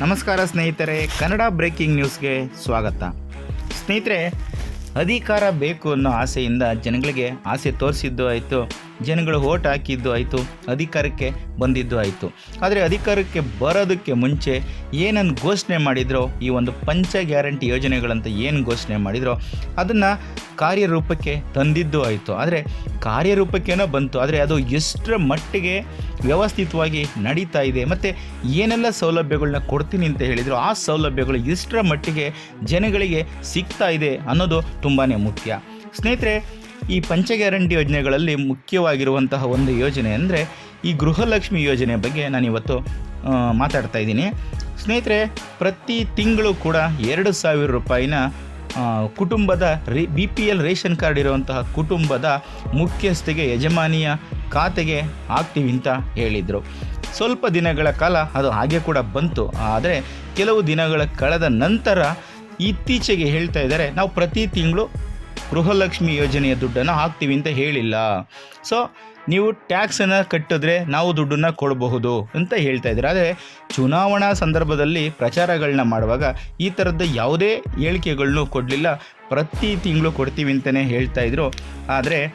ನಮಸ್ಕಾರ ಸ್ನೇಹಿತರೆ, ಕನ್ನಡ ಬ್ರೇಕಿಂಗ್ ನ್ಯೂಸ್ಗೆ ಸ್ವಾಗತ. ಸ್ನೇಹಿತರೆ, ಅಧಿಕಾರ ಬೇಕು ಅನ್ನೋ ಆಸೆಯಿಂದ ಜನಗಳಿಗೆ ಆಸೆ ತೋರಿಸಿದ್ದು ಆಯಿತು. ಜನಗಳು ಓಟ್ ಹಾಕಿದ್ದು ಆಯಿತು, ಅಧಿಕಾರಕ್ಕೆ ಬಂದಿದ್ದು ಆಯಿತು. ಆದರೆ ಅಧಿಕಾರಕ್ಕೆ ಬರೋದಕ್ಕೆ ಮುಂಚೆ ಏನನ್ನು ಘೋಷಣೆ ಮಾಡಿದ್ರೋ, ಈ ಒಂದು ಪಂಚ ಗ್ಯಾರಂಟಿ ಯೋಜನೆಗಳಂತ ಏನು ಘೋಷಣೆ ಮಾಡಿದ್ರೋ, ಅದನ್ನು ಕಾರ್ಯರೂಪಕ್ಕೆ ತಂದಿದ್ದು ಆಯಿತು. ಆದರೆ ಕಾರ್ಯರೂಪಕ್ಕೇನೋ ಬಂತು, ಆದರೆ ಅದು ಎಷ್ಟರ ಮಟ್ಟಿಗೆ ವ್ಯವಸ್ಥಿತವಾಗಿ ನಡೀತಾ ಇದೆ, ಮತ್ತು ಏನೆಲ್ಲ ಸೌಲಭ್ಯಗಳನ್ನ ಕೊಡ್ತೀನಿ ಅಂತ ಹೇಳಿದರು, ಆ ಸೌಲಭ್ಯಗಳು ಎಷ್ಟರ ಮಟ್ಟಿಗೆ ಜನಗಳಿಗೆ ಸಿಗ್ತಾ ಇದೆ ಅನ್ನೋದು ತುಂಬಾ ಮುಖ್ಯ. ಸ್ನೇಹಿತರೆ ಈ ಪಂಚ ಗ್ಯಾರಂಟಿ ಯೋಜನೆಗಳಲ್ಲಿ ಮುಖ್ಯವಾಗಿರುವಂತಹ ಒಂದು ಯೋಜನೆ ಅಂದರೆ ಈ ಗೃಹಲಕ್ಷ್ಮಿ ಯೋಜನೆ ಬಗ್ಗೆ ನಾನು ಇವತ್ತು ಮಾತಾಡ್ತಾ ಇದ್ದೀನಿ. ಸ್ನೇಹಿತರೆ, ಪ್ರತಿ ತಿಂಗಳು ಕೂಡ ಎರಡು ಸಾವಿರ ರೂಪಾಯಿನ ಕುಟುಂಬದ ರಿ B P L ration card ಇರುವಂತಹ ಕುಟುಂಬದ ಮುಖ್ಯಸ್ಥಿಗೆ, ಯಜಮಾನಿಯ ಖಾತೆಗೆ ಹಾಕ್ತೀವಿ ಅಂತ ಹೇಳಿದರು. ಸ್ವಲ್ಪ ದಿನಗಳ ಕಾಲ ಅದು ಹಾಗೆ ಕೂಡ ಬಂತು. ಆದರೆ ಕೆಲವು ದಿನಗಳ ಕಳೆದ ನಂತರ ಇತ್ತೀಚೆಗೆ ಹೇಳ್ತಾ ಇದ್ದಾರೆ, ನಾವು ಪ್ರತಿ ತಿಂಗಳು ಗೃಹಲಕ್ಷ್ಮಿ ಯೋಜನೆಯ ದುಡ್ಡನ್ನು ಹಾಕ್ತೀವಿ ಅಂತ ಹೇಳಿಲ್ಲ. ಸೊ ನೀವು ಟ್ಯಾಕ್ಸನ್ನು ಕಟ್ಟಿದ್ರೆ ನಾವು ದುಡ್ಡನ್ನು ಕೊಡಬಹುದು ಅಂತ ಹೇಳ್ತಾ ಇದ್ದಾರೆ. ಆದರೆ ಚುನಾವಣಾ ಸಂದರ್ಭದಲ್ಲಿ ಪ್ರಚಾರಗಳನ್ನ ಮಾಡುವಾಗ ಈ ಥರದ ಯಾವುದೇ ಹೇಳಿಕೆಗಳನ್ನು ಕೊಡಲಿಲ್ಲ. ಪ್ರತಿ ತಿಂಗಳು ಕೊಡ್ತೀವಿ ಅಂತಲೇ ಹೇಳ್ತಾ ಇದ್ರು. ಆದರೆ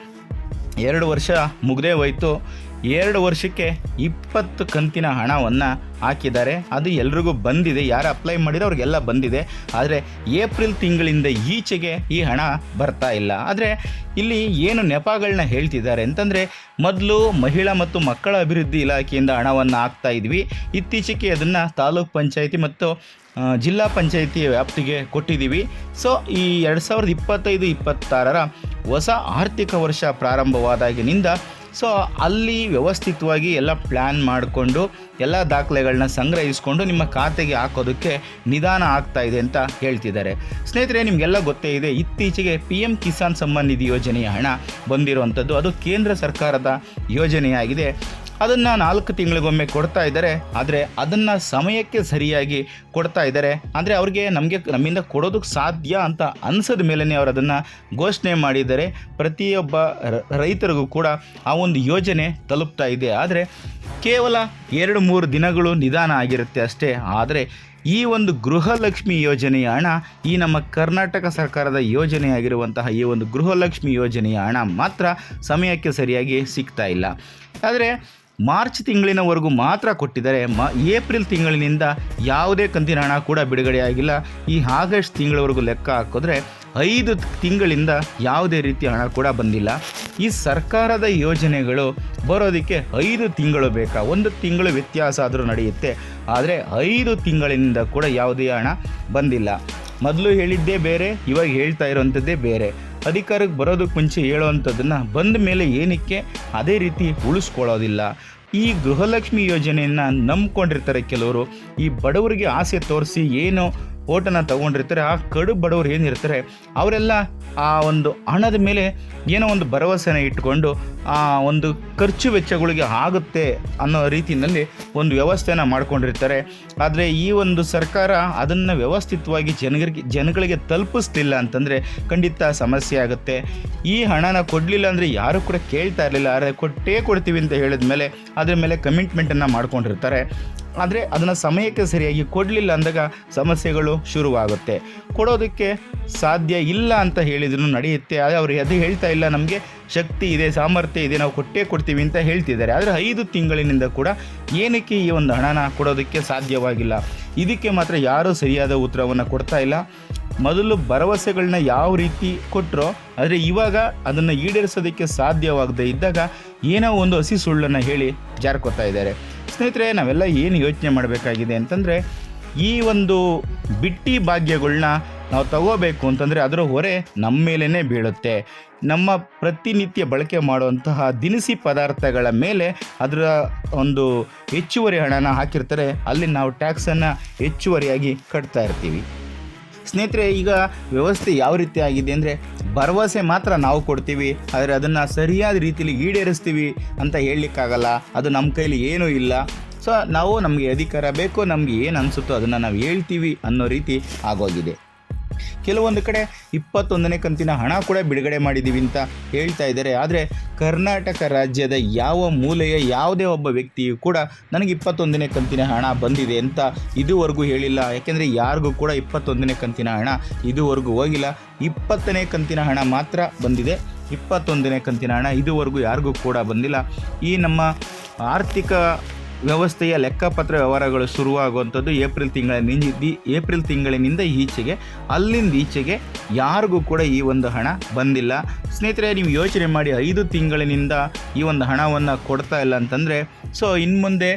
ಎರಡು ವರ್ಷ ಮುಗ್ದೇ ಹೋಯ್ತು. ಎರಡು ವರ್ಷಕ್ಕೆ ಇಪ್ಪತ್ತು ಕಂತಿನ ಹಣವನ್ನು ಹಾಕಿದ್ದಾರೆ. ಅದು ಎಲ್ರಿಗೂ ಬಂದಿದೆ. ಯಾರು ಅಪ್ಲೈ ಮಾಡಿದ್ರೆ ಅವ್ರಿಗೆಲ್ಲ ಬಂದಿದೆ. ಆದರೆ ಏಪ್ರಿಲ್ ತಿಂಗಳಿಂದ ಈಚೆಗೆ ಈ ಹಣ ಬರ್ತಾ ಇಲ್ಲ. ಆದರೆ ಇಲ್ಲಿ ಏನು ನೆಪಗಳನ್ನ ಹೇಳ್ತಿದ್ದಾರೆ ಅಂತಂದರೆ ಮೊದಲು ಮಹಿಳಾ ಮತ್ತು ಮಕ್ಕಳ ಅಭಿವೃದ್ಧಿ ಇಲಾಖೆಯಿಂದ ಹಣವನ್ನು ಹಾಕ್ತಾ ಇದ್ವಿ. ಇತ್ತೀಚೆಗೆ ಅದನ್ನು ತಾಲೂಕ್ ಪಂಚಾಯಿತಿ ಮತ್ತು ಜಿಲ್ಲಾ ಪಂಚಾಯಿತಿ ವ್ಯಾಪ್ತಿಗೆ ಕೊಟ್ಟಿದ್ದೀವಿ. ಸೊ, ಈ ಎರಡು ಸಾವಿರದ ಇಪ್ಪತ್ತೈದು, ಇಪ್ಪತ್ತಾರರ ಹೊಸ ಆರ್ಥಿಕ ವರ್ಷ ಪ್ರಾರಂಭವಾದಾಗಿನಿಂದ ಸೊ ಅಲ್ಲಿ ವ್ಯವಸ್ಥಿತವಾಗಿ ಎಲ್ಲ ಪ್ಲ್ಯಾನ್ ಮಾಡಿಕೊಂಡು, ಎಲ್ಲ ದಾಖಲೆಗಳನ್ನ ಸಂಗ್ರಹಿಸಿಕೊಂಡು ನಿಮ್ಮ ಖಾತೆಗೆ ಹಾಕೋದಕ್ಕೆ ನಿಧಾನ ಆಗ್ತಾ ಇದೆ ಅಂತ ಹೇಳ್ತಿದ್ದಾರೆ. ಸ್ನೇಹಿತರೆ, ನಿಮಗೆಲ್ಲ ಗೊತ್ತೇ ಇದೆ, ಇತ್ತೀಚೆಗೆ ಪಿ ಎಂ ಕಿಸಾನ್ ಸಮ್ಮಾನ್ ನಿಧಿ ಯೋಜನೆಯ ಹಣ ಬಂದಿರುವಂಥದ್ದು. ಅದು ಕೇಂದ್ರ ಸರ್ಕಾರದ ಯೋಜನೆಯಾಗಿದೆ. ಅದನ್ನು ನಾಲ್ಕು ತಿಂಗಳಿಗೊಮ್ಮೆ ಕೊಡ್ತಾ ಇದ್ದಾರೆ. ಆದರೆ ಅದನ್ನು ಸಮಯಕ್ಕೆ ಸರಿಯಾಗಿ ಕೊಡ್ತಾ ಇದ್ದಾರೆ. ಅಂದರೆ ಅವ್ರಿಗೆ ನಮಗೆ, ನಮ್ಮಿಂದ ಕೊಡೋದಕ್ಕೆ ಸಾಧ್ಯ ಅಂತ ಅನ್ಸದ ಮೇಲೇ ಅವರು ಅದನ್ನು ಘೋಷಣೆ ಮಾಡಿದ್ದಾರೆ. ಪ್ರತಿಯೊಬ್ಬ ರೈತರಿಗೂ ಕೂಡ ಆ ಒಂದು ಯೋಜನೆ ತಲುಪ್ತಾ ಇದೆ. ಆದರೆ ಕೇವಲ ಎರಡು ಮೂರು ದಿನಗಳು ನಿಧಾನ ಆಗಿರುತ್ತೆ ಅಷ್ಟೇ. ಆದರೆ ಈ ಒಂದು ಗೃಹಲಕ್ಷ್ಮಿ ಯೋಜನೆಯ ಹಣ ಈ ನಮ್ಮ ಕರ್ನಾಟಕ ಸರ್ಕಾರದ ಯೋಜನೆಯಾಗಿರುವಂತಹ ಈ ಒಂದು ಗೃಹಲಕ್ಷ್ಮಿ ಯೋಜನೆಯ ಹಣ ಮಾತ್ರ ಸಮಯಕ್ಕೆ ಸರಿಯಾಗಿ ಸಿಗ್ತಾ ಇಲ್ಲ. ಆದರೆ ಮಾರ್ಚ್ ತಿಂಗಳಿನವರೆಗೂ ಮಾತ್ರ ಕೊಟ್ಟಿದ್ದಾರೆ. ಮ, ಏಪ್ರಿಲ್ ತಿಂಗಳಿನಿಂದ ಯಾವುದೇ ಕಂತಿನ ಹಣ ಕೂಡ ಬಿಡುಗಡೆಯಾಗಿಲ್ಲ ಈ ಆಗಸ್ಟ್ ತಿಂಗಳವರೆಗೂ ಲೆಕ್ಕ ಹಾಕಿದ್ರೆ ಐದು ತಿಂಗಳಿಂದ ಯಾವುದೇ ರೀತಿ ಹಣ ಕೂಡ ಬಂದಿಲ್ಲ. ಈ ಸರ್ಕಾರದ ಯೋಜನೆಗಳು ಬರೋದಕ್ಕೆ ಐದು ತಿಂಗಳು ಬೇಕಾ? ಒಂದು ತಿಂಗಳು ವ್ಯತ್ಯಾಸ ಆದರೂ ನಡೆಯುತ್ತೆ. ಆದರೆ ಐದು ತಿಂಗಳಿಂದ ಕೂಡ ಯಾವುದೇ ಹಣ ಬಂದಿಲ್ಲ. ಮೊದಲು ಹೇಳಿದ್ದೇ ಬೇರೆ, ಇವಾಗ ಹೇಳ್ತಾ ಇರೋವಂಥದ್ದೇ ಬೇರೆ. ಅಧಿಕಾರಕ್ಕೆ ಬರೋದಕ್ಕೆ ಮುಂಚೆ ಹೇಳುವಂಥದ್ದನ್ನು ಬಂದ ಮೇಲೆ ಏನಕ್ಕೆ? ಅದೇ ರೀತಿ ಉಳಿಸ್ಕೊಳ್ಳೋದಿಲ್ಲ. ಈ ಗೃಹಲಕ್ಷ್ಮಿ ಯೋಜನೆಯನ್ನು ನಂಬ್ಕೊಂಡಿರ್ತಾರೆ ಕೆಲವರು. ಈ ಬಡವರಿಗೆ ಆಸೆ ತೋರಿಸಿ ಏನು ಓಟನ್ನು ತಗೊಂಡಿರ್ತಾರೆ, ಆ ಕಡು ಬಡವರು ಏನಿರ್ತಾರೆ, ಅವರೆಲ್ಲ ಆ ಒಂದು ಹಣದ ಮೇಲೆ ಏನೋ ಒಂದು ಭರವಸೆನ ಇಟ್ಕೊಂಡು ಆ ಒಂದು ಖರ್ಚು ವೆಚ್ಚಗಳಿಗೆ ಆಗುತ್ತೆ ಅನ್ನೋ ರೀತಿಯಲ್ಲಿ ಒಂದು ವ್ಯವಸ್ಥೆನ ಮಾಡ್ಕೊಂಡಿರ್ತಾರೆ. ಆದರೆ ಈ ಒಂದು ಸರ್ಕಾರ ಅದನ್ನು ವ್ಯವಸ್ಥಿತವಾಗಿ ಜನಗಳಿಗೆ ಜನಗಳಿಗೆ ತಲುಪಿಸ್ತಿಲ್ಲ ಅಂತಂದರೆ ಖಂಡಿತ ಸಮಸ್ಯೆ ಆಗುತ್ತೆ. ಈ ಹಣನ ಕೊಡಲಿಲ್ಲ ಅಂದರೆ ಯಾರು ಕೂಡ ಕೇಳ್ತಾ ಇರಲಿಲ್ಲ. ಆದರೆ ಕೊಟ್ಟೇ ಕೊಡ್ತೀವಿ ಅಂತ ಹೇಳಿದ ಮೇಲೆ ಅದರ ಮೇಲೆ ಕಮಿಟ್ಮೆಂಟನ್ನು ಮಾಡ್ಕೊಂಡಿರ್ತಾರೆ. ಆದರೆ ಅದನ್ನು ಸಮಯಕ್ಕೆ ಸರಿಯಾಗಿ ಕೊಡಲಿಲ್ಲ ಅಂದಾಗ ಸಮಸ್ಯೆಗಳು ಶುರುವಾಗುತ್ತೆ. ಕೊಡೋದಕ್ಕೆ ಸಾಧ್ಯ ಇಲ್ಲ ಅಂತ ಹೇಳಿದ್ರು ನಡೆಯುತ್ತೆ. ಆದರೆ ಅವರು ಅದು ಹೇಳ್ತಾ ಇಲ್ಲ, ನಮಗೆ ಶಕ್ತಿ ಇದೆ, ಸಾಮರ್ಥ್ಯ ಇದೆ, ನಾವು ಕೊಟ್ಟೇ ಕೊಡ್ತೀವಿ ಅಂತ ಹೇಳ್ತಿದ್ದಾರೆ. ಆದರೆ ಐದು ತಿಂಗಳಿನಿಂದ ಕೂಡ ಏನಕ್ಕೆ ಈ ಒಂದು ಹಣನ ಕೊಡೋದಕ್ಕೆ ಸಾಧ್ಯವಾಗಿಲ್ಲ. ಇದಕ್ಕೆ ಮಾತ್ರ ಯಾರೂ ಸರಿಯಾದ ಉತ್ತರವನ್ನು ಕೊಡ್ತಾ ಇಲ್ಲ. ಮೊದಲು ಭರವಸೆಗಳನ್ನ ಯಾವ ರೀತಿ ಕೊಟ್ಟರೋ ಆದರೆ ಇವಾಗ ಅದನ್ನು ಈಡೇರಿಸೋದಕ್ಕೆ ಸಾಧ್ಯವಾಗದೇ ಇದ್ದಾಗ ಏನೋ ಒಂದು ಹಸಿ ಸುಳ್ಳನ್ನು ಹೇಳಿ ಜಾರ್ಕೋತಾ ಇದ್ದಾರೆ. ಸ್ನೇಹಿತರೆ, ನಾವೆಲ್ಲ ಏನು ಯೋಚನೆ ಮಾಡಬೇಕಾಗಿದೆ ಅಂತಂದರೆ, ಈ ಒಂದು ಬಿಟ್ಟಿ ಭಾಗ್ಯಗಳನ್ನ ನಾವು ತಗೋಬೇಕು ಅಂತಂದರೆ ಅದರ ಹೊರೆ ನಮ್ಮ ಮೇಲೇ ಬೀಳುತ್ತೆ. ನಮ್ಮ ಪ್ರತಿನಿತ್ಯ ಬಳಕೆ ಮಾಡುವಂತಹ ದಿನಸಿ ಪದಾರ್ಥಗಳ ಮೇಲೆ ಅದರ ಒಂದು ಹೆಚ್ಚುವರಿ ಹಣನ ಹಾಕಿರ್ತಾರೆ. ಅಲ್ಲಿ ನಾವು ಟ್ಯಾಕ್ಸನ್ನು ಹೆಚ್ಚುವರಿಯಾಗಿ ಕಟ್ತಾ ಇರ್ತೀವಿ. ಸ್ನೇಹಿತರೆ, ಈಗ ವ್ಯವಸ್ಥೆ ಯಾವ ರೀತಿ ಆಗಿದೆ ಅಂದರೆ ಭರವಸೆ ಮಾತ್ರ ನಾವು ಕೊಡ್ತೀವಿ, ಆದರೆ ಅದನ್ನು ಸರಿಯಾದ ರೀತಿಯಲ್ಲಿ ಈಡೇರಿಸ್ತೀವಿ ಅಂತ ಹೇಳಲಿಕ್ಕಾಗಲ್ಲ. ಅದು ನಮ್ಮ ಕೈಲಿ ಏನೂ ಇಲ್ಲ. ಸೊ ನಾವು ನಮಗೆ ಅಧಿಕಾರ ಬೇಕು, ನಮಗೆ ಏನು ಅನಿಸುತ್ತೋ ಅದನ್ನು ನಾವು ಹೇಳ್ತೀವಿ ಅನ್ನೋ ರೀತಿ ಆಗೋಗಿದೆ. ಕೆಲವೊಂದು ಕಡೆ ಇಪ್ಪತ್ತೊಂದನೇ ಕಂತಿನ ಹಣ ಕೂಡ ಬಿಡುಗಡೆ ಮಾಡಿದ್ದೀವಿ ಅಂತ ಹೇಳ್ತಾ ಇದ್ದಾರೆ. ಆದರೆ ಕರ್ನಾಟಕ ರಾಜ್ಯದ ಯಾವ ಮೂಲೆಯ ಯಾವುದೇ ಒಬ್ಬ ವ್ಯಕ್ತಿಯು ಕೂಡ ನನಗೆ ಇಪ್ಪತ್ತೊಂದನೇ ಕಂತಿನ ಹಣ ಬಂದಿದೆ ಅಂತ ಇದುವರೆಗೂ ಹೇಳಿಲ್ಲ. ಯಾಕೆಂದರೆ ಯಾರಿಗೂ ಕೂಡ ಇಪ್ಪತ್ತೊಂದನೇ ಕಂತಿನ ಹಣ ಇದುವರೆಗೂ ಹೋಗಿಲ್ಲ. ಇಪ್ಪತ್ತನೇ ಕಂತಿನ ಹಣ ಮಾತ್ರ ಬಂದಿದೆ. ಇಪ್ಪತ್ತೊಂದನೇ ಕಂತಿನ ಹಣ ಇದುವರೆಗೂ ಯಾರಿಗೂ ಕೂಡ ಬಂದಿಲ್ಲ. ಈ ನಮ್ಮ ಆರ್ಥಿಕ ವ್ಯವಸ್ಥೆಯ ಲೆಕ್ಕಪತ್ರ ವ್ಯವಹಾರಗಳು ಶುರುವಾಗುವಂಥದ್ದು ಏಪ್ರಿಲ್ ತಿಂಗಳಿನಿಂದ ಏಪ್ರಿಲ್ ತಿಂಗಳಿನಿಂದ ಈಚೆಗೆ, ಅಲ್ಲಿಂದ ಈಚೆಗೆ ಯಾರಿಗೂ ಕೂಡ ಈ ಒಂದು ಹಣ ಬಂದಿಲ್ಲ. ಸ್ನೇಹಿತರೆ, ನೀವು ಯೋಚನೆ ಮಾಡಿ, ಐದು ತಿಂಗಳಿನಿಂದ ಈ ಒಂದು ಹಣವನ್ನು ಕೊಡ್ತಾ ಇಲ್ಲ ಅಂತಂದರೆ, ಸೊ ಇನ್ನು ಮುಂದೆ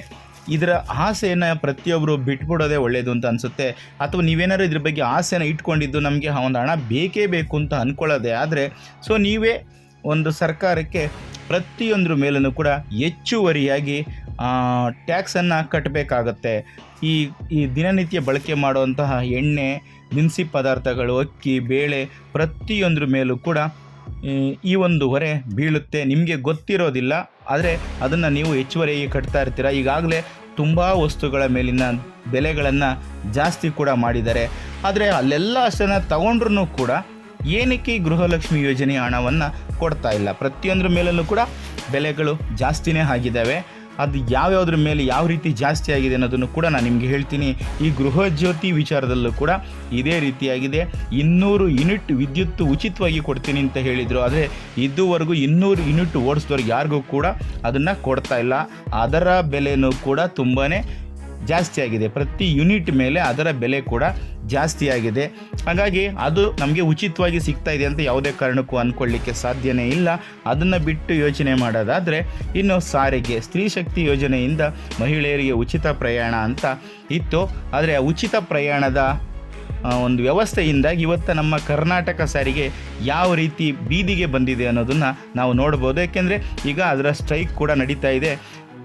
ಇದರ ಆಸೆಯನ್ನು ಪ್ರತಿಯೊಬ್ಬರು ಬಿಟ್ಬಿಡೋದೇ ಒಳ್ಳೆಯದು ಅಂತ ಅನಿಸುತ್ತೆ. ಅಥವಾ ನೀವೇನಾದ್ರು ಇದ್ರ ಬಗ್ಗೆ ಆಸೆನ ಇಟ್ಕೊಂಡಿದ್ದು ನಮಗೆ ಆ ಒಂದು ಹಣ ಬೇಕೇ ಬೇಕು ಅಂತ ಅಂದ್ಕೊಳ್ಳೋದೇ ಆದರೆ, ಸೊ ನೀವೇ ಒಂದು ಸರ್ಕಾರಕ್ಕೆ ಪ್ರತಿಯೊಂದ್ರ ಮೇಲೂ ಕೂಡ ಹೆಚ್ಚುವರಿಯಾಗಿ ಟ್ಯಾಕ್ಸನ್ನು ಕಟ್ಟಬೇಕಾಗತ್ತೆ. ಈ ಈ ದಿನನಿತ್ಯ ಬಳಕೆ ಮಾಡುವಂತಹ ಎಣ್ಣೆ, ದಿನಸಿ ಪದಾರ್ಥಗಳು, ಅಕ್ಕಿ, ಬೇಳೆ ಪ್ರತಿಯೊಂದ್ರ ಮೇಲೂ ಕೂಡ, ಈ ಒಂದು ಹೊರೆ ಬೀಳುತ್ತೆ. ನಿಮಗೆ ಗೊತ್ತಿರೋದಿಲ್ಲ, ಆದರೆ ಅದನ್ನು ನೀವು ಹೆಚ್ಚುವರಿಯಾಗಿ ಕಟ್ತಾ ಇರ್ತೀರ. ಈಗಾಗಲೇ ತುಂಬ ವಸ್ತುಗಳ ಮೇಲಿನ ಬೆಲೆಗಳನ್ನು ಜಾಸ್ತಿ ಕೂಡ ಮಾಡಿದ್ದಾರೆ. ಆದರೆ ಅಲ್ಲೆಲ್ಲ ಅಷ್ಟನ್ನು ತಗೊಂಡ್ರೂ ಕೂಡ ಏನಕ್ಕೆ ಗೃಹಲಕ್ಷ್ಮಿ ಯೋಜನೆಯ ಹಣವನ್ನು ಕೊಡ್ತಾ ಇಲ್ಲ? ಪ್ರತಿಯೊಂದ್ರ ಮೇಲಲ್ಲೂ ಕೂಡ ಬೆಲೆಗಳು ಜಾಸ್ತಿನೇ ಆಗಿದ್ದಾವೆ. ಅದು ಯಾವ್ಯಾವ್ದ್ರ ಮೇಲೆ ಯಾವ ರೀತಿ ಜಾಸ್ತಿ ಆಗಿದೆ ಅನ್ನೋದನ್ನು ಕೂಡ ನಾನು ನಿಮಗೆ ಹೇಳ್ತೀನಿ. ಈ ಗೃಹಜ್ಯೋತಿ ವಿಚಾರದಲ್ಲೂ ಕೂಡ ಇದೇ ರೀತಿಯಾಗಿದೆ. ಇನ್ನೂರು ಯೂನಿಟ್ ವಿದ್ಯುತ್ ಉಚಿತವಾಗಿ ಕೊಡ್ತೀನಿ ಅಂತ ಹೇಳಿದರು. ಆದರೆ ಇದುವರೆಗೂ ಇನ್ನೂರು ಯೂನಿಟ್ ಓಡಿಸಿದವ್ರಿಗೆ ಯಾರಿಗೂ ಕೂಡ ಅದನ್ನು ಕೊಡ್ತಾ ಇಲ್ಲ. ಅದರ ಬೆಲೆಯೂ ಕೂಡ ತುಂಬಾ ಜಾಸ್ತಿ ಆಗಿದೆ. ಪ್ರತಿ ಯೂನಿಟ್ ಮೇಲೆ ಅದರ ಬೆಲೆ ಕೂಡ ಜಾಸ್ತಿ ಆಗಿದೆ. ಹಾಗಾಗಿ ಅದು ನಮಗೆ ಉಚಿತವಾಗಿ ಸಿಗ್ತಾ ಇದೆ ಅಂತ ಯಾವುದೇ ಕಾರಣಕ್ಕೂ ಅಂದ್ಕೊಳ್ಳಿಕ್ಕೆ ಸಾಧ್ಯನೇ ಇಲ್ಲ. ಅದನ್ನು ಬಿಟ್ಟು ಯೋಚನೆ ಮಾಡೋದಾದರೆ, ಇನ್ನು ಸಾರಿಗೆ, ಸ್ತ್ರೀ ಶಕ್ತಿ ಯೋಜನೆಯಿಂದ ಮಹಿಳೆಯರಿಗೆ ಉಚಿತ ಪ್ರಯಾಣ ಅಂತ ಇತ್ತು. ಆದರೆ ಉಚಿತ ಪ್ರಯಾಣದ ಒಂದು ವ್ಯವಸ್ಥೆಯಿಂದಾಗಿ ಇವತ್ತು ನಮ್ಮ ಕರ್ನಾಟಕ ಸಾರಿಗೆ ಯಾವ ರೀತಿ ಬೀದಿಗೆ ಬಂದಿದೆ ಅನ್ನೋದನ್ನು ನಾವು ನೋಡ್ಬೋದು. ಏಕೆಂದರೆ ಈಗ ಅದರ ಸ್ಟ್ರೈಕ್ ಕೂಡ ನಡೀತಾ ಇದೆ.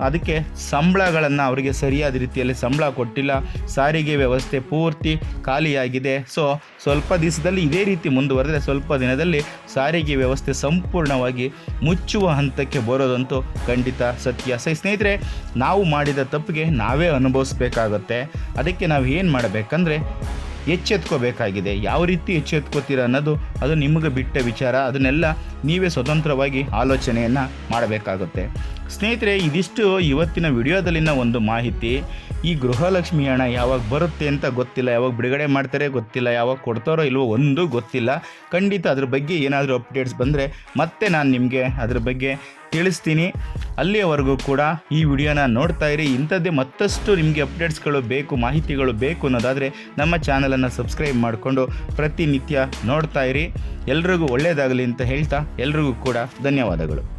ಅದಕ್ಕೆ ಸಂಬಳಗಳನ್ನು ಅವರಿಗೆ ಸರಿಯಾದ ರೀತಿಯಲ್ಲಿ ಸಂಬಳ ಕೊಟ್ಟಿಲ್ಲ, ಸಾರಿಗೆ ವ್ಯವಸ್ಥೆ ಪೂರ್ತಿ ಖಾಲಿಯಾಗಿದೆ. ಸೊ ಸ್ವಲ್ಪ ದಿವಸದಲ್ಲಿ ಇದೇ ರೀತಿ ಮುಂದುವರೆದರೆ ಸ್ವಲ್ಪ ದಿನದಲ್ಲಿ ಸಾರಿಗೆ ವ್ಯವಸ್ಥೆ ಸಂಪೂರ್ಣವಾಗಿ ಮುಚ್ಚುವ ಹಂತಕ್ಕೆ ಬರೋದಂತೂ ಖಂಡಿತ ಸತ್ಯ. ಸೈ ಸ್ನೇಹಿತರೆ, ನಾವು ಮಾಡಿದ ತಪ್ಪಿಗೆ ನಾವೇ ಅನುಭವಿಸ್ಬೇಕಾಗತ್ತೆ. ಅದಕ್ಕೆ ನಾವು ಏನು ಮಾಡಬೇಕಂದ್ರೆ, ಎಚ್ಚೆತ್ಕೋಬೇಕಾಗಿದೆ. ಯಾವ ರೀತಿ ಎಚ್ಚೆತ್ಕೋತೀರ ಅನ್ನೋದು ಅದು ನಿಮಗೆ ಬಿಟ್ಟ ವಿಚಾರ. ಅದನ್ನೆಲ್ಲ ನೀವೇ ಸ್ವತಂತ್ರವಾಗಿ ಆಲೋಚನೆಯನ್ನು ಮಾಡಬೇಕಾಗುತ್ತೆ. ಸ್ನೇಹಿತರೆ, ಇದಿಷ್ಟು ಇವತ್ತಿನ ವಿಡಿಯೋದಲ್ಲಿನ ಒಂದು ಮಾಹಿತಿ. ಈ ಗೃಹಲಕ್ಷ್ಮಿ ಹಣ ಯಾವಾಗ ಬರುತ್ತೆ ಅಂತ ಗೊತ್ತಿಲ್ಲ. ಯಾವಾಗ ಬಿಡುಗಡೆ ಮಾಡ್ತಾರೆ ಗೊತ್ತಿಲ್ಲ. ಯಾವಾಗ ಕೊಡ್ತಾರೋ ಇಲ್ವೋ ಒಂದು ಗೊತ್ತಿಲ್ಲ. ಖಂಡಿತ ಅದ್ರ ಬಗ್ಗೆ ಏನಾದರೂ ಅಪ್ಡೇಟ್ಸ್ ಬಂದರೆ ಮತ್ತೆ ನಾನು ನಿಮಗೆ ಅದ್ರ ಬಗ್ಗೆ ತಿಳಿಸ್ತೀನಿ. ಅಲ್ಲಿಯವರೆಗೂ ಕೂಡ ಈ ವಿಡಿಯೋನ ನೋಡ್ತಾ ಇರಿ. ಇಂಥದ್ದೇ ಮತ್ತಷ್ಟು ನಿಮಗೆ ಅಪ್ಡೇಟ್ಸ್ಗಳು ಬೇಕು, ಮಾಹಿತಿಗಳು ಬೇಕು ಅನ್ನೋದಾದರೆ ನಮ್ಮ ಚಾನಲನ್ನು ಸಬ್ಸ್ಕ್ರೈಬ್ ಮಾಡಿಕೊಂಡು ಪ್ರತಿನಿತ್ಯ ನೋಡ್ತಾ ಇರಿ. ಎಲ್ರಿಗೂ ಒಳ್ಳೆಯದಾಗಲಿ ಅಂತ ಹೇಳ್ತಾ ಎಲ್ರಿಗೂ ಕೂಡ ಧನ್ಯವಾದಗಳು.